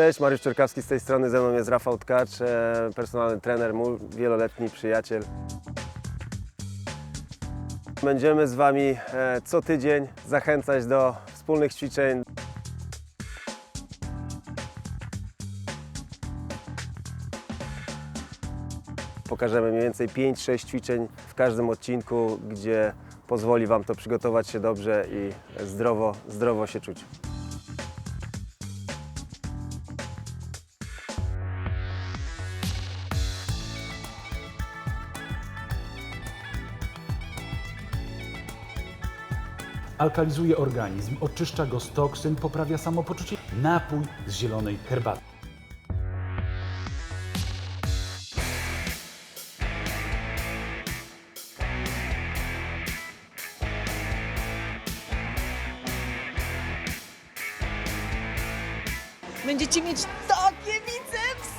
Cześć, Mariusz Czerkawski z tej strony, ze mną jest Rafał Tkacz, e, personalny trener mój, wieloletni przyjaciel. Będziemy z Wami e, co tydzień zachęcać do wspólnych ćwiczeń. Pokażemy mniej więcej 5-6 ćwiczeń w każdym odcinku, gdzie pozwoli Wam to przygotować się dobrze i zdrowo, zdrowo się czuć. Alkalizuje organizm, oczyszcza go z toksyn, poprawia samopoczucie. Napój z zielonej herbaty. Będziecie mieć takie bicepsy!